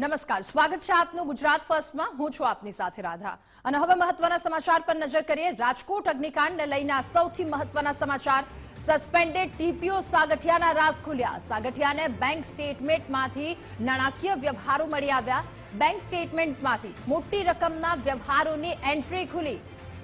નમસ્કાર. સ્વાગત છે આપનું ગુજરાત ફર્સ્ટમાં. હું છું આપની સાથે રાધા. અને હવે મહત્વના સમાચાર પર નજર કરીએ. રાજકોટ અગ્નિકાંડને લઈને સૌથી મહત્વના સમાચાર. સસ્પેન્ડેડ ટીપીઓ સાગઠિયાના રાઝ ખુલ્યા. સાગઠિયાને બેંક સ્ટેટમેન્ટમાંથી નાણાકીય વ્યવહારો મળી આવ્યા. બેંક સ્ટેટમેન્ટમાંથી મોટી રકમના વ્યવહારોની એન્ટ્રી ખુલી.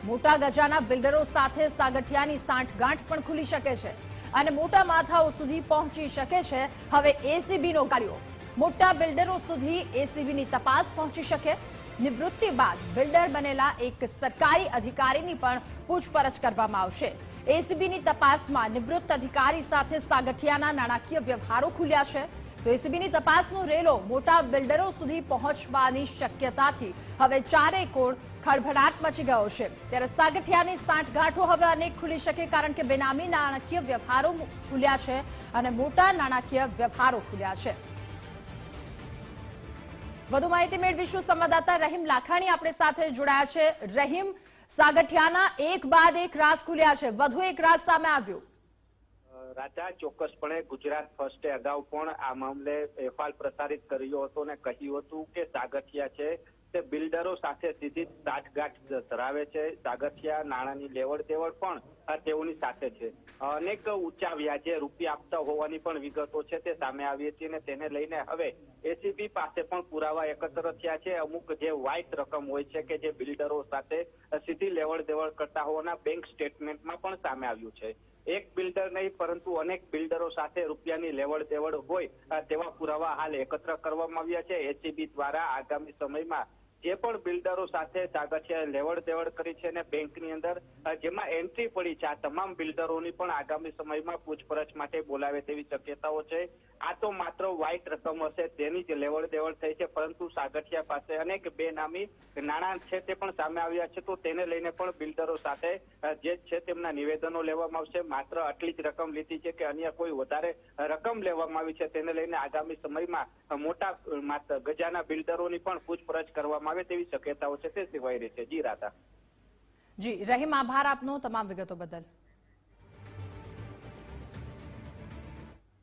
મોટા ગજાના બિલ્ડરો સાથે સાગઠિયાની સાંઠગાંઠ પણ ખુલી શકે છે. અને મોટા માથાઓ સુધી પહોંચી શકે છે. હવે એસીબીનો કાર્યો. મોટા બિલ્ડરો સુધી એસીબીની તપાસ પહોંચી શકે. નિવૃત્તિ બાદ બિલ્ડર બનેલા એક સરકારી અધિકારીની પણ પૂછપરછ કરવામાં આવશે. એસીબીની તપાસમાં નિવૃત્ત અધિકારી સાથે સાગઠિયાના નાણાકીય વ્યવહારો ખુલ્યા છે. તો એસીબીની તપાસનો રેલો મોટા બિલ્ડરો સુધી પહોંચવાની શક્યતાથી હવે ચારેય કોણ ખળભળાટ મચી ગયો છે. ત્યારે સાગઠિયાની સાંઠગાંઠો હવે અનેક ખુલી શકે કારણ કે બેનામી નાણાકીય વ્યવહારો ખુલ્યા છે અને મોટા નાણાકીય વ્યવહારો ખુલ્યા છે. વધુ માહિતી મેળવીશું. સંવાદદાતા રહીમ લાખાણી આપણી સાથે જોડાયા છે. રહીમ, સાગઠિયાના એક બાદ એક રાસ ખુલ્યા છે. વધુ એક રાસ સામે આવ્યો. રાજા ચોક્કસપણે ગુજરાત ફર્સ્ટે અગાઉ પણ આ મામલે અહેવાલ પ્રસારિત કર્યો હતો અને કહ્યું હતું કે સાગઠિયા છે તે બિલ્ડરો સાથે સીધી સાઠગાંઠ ધરાવે છે. સાગઠિયા નાણાંની લેવડ દેવડ પણ તેઓની સાથે છે. અનેક ઊંચા વ્યાજે રૂપિયા આપતા હોવાની પણ વિગતો છે તે સામે આવી હતી અને તેને લઈને હવે એસીબી પાસે પણ પુરાવા એકત્ર થયા છે. અમુક જે વ્હાઇટ રકમ હોય છે કે જે બિલ્ડરો સાથે સીધી લેવડ દેવડ કરતા હોવાના બેંક સ્ટેટમેન્ટમાં સામે આવ્યું છે. એક બિલ્ડર નહીં, પરંતુ અનેક બિલ્ડરો સાથે રૂપિયાની લેવડ દેવડ હોય તેવા પુરાવા હાલ એકત્ર કરવામાં આવ્યા છે. એસીબી દ્વારા આગામી સમયમાં જે પણ બિલ્ડરો સાથે સાગઠિયા લેવડ દેવડ કરી છે અને બેંકની અંદર જેમાં એન્ટ્રી પડી છે, આ તમામ બિલ્ડરોની પણ આગામી સમયમાં પૂછપરછ માટે બોલાવે તેવી શક્યતાઓ છે. આ તો માત્ર વ્હાઇટ રકમ હશે, તેની જ લેવડ દેવડ થઈ છે, પરંતુ સાગઠિયા પાસે અનેક બેનામી નાણાં છે તે પણ સામે આવ્યા છે, તો તેને લઈને પણ બિલ્ડરો સાથે જે છે તેમના નિવેદનો લેવામાં આવશે. માત્ર આટલી જ રકમ લીધી છે કે અન્ય કોઈ વધારે રકમ લેવામાં આવી છે, તેને લઈને આગામી સમયમાં મોટા ગજાના બિલ્ડરોની પણ પૂછપરછ કરવામાં આવે તેવી શક્યતાઓ છે તે સિવાય રહી છે જી, રાધા. જી, રહીમ, આભાર આપનો તમામ વિગતો બદલ.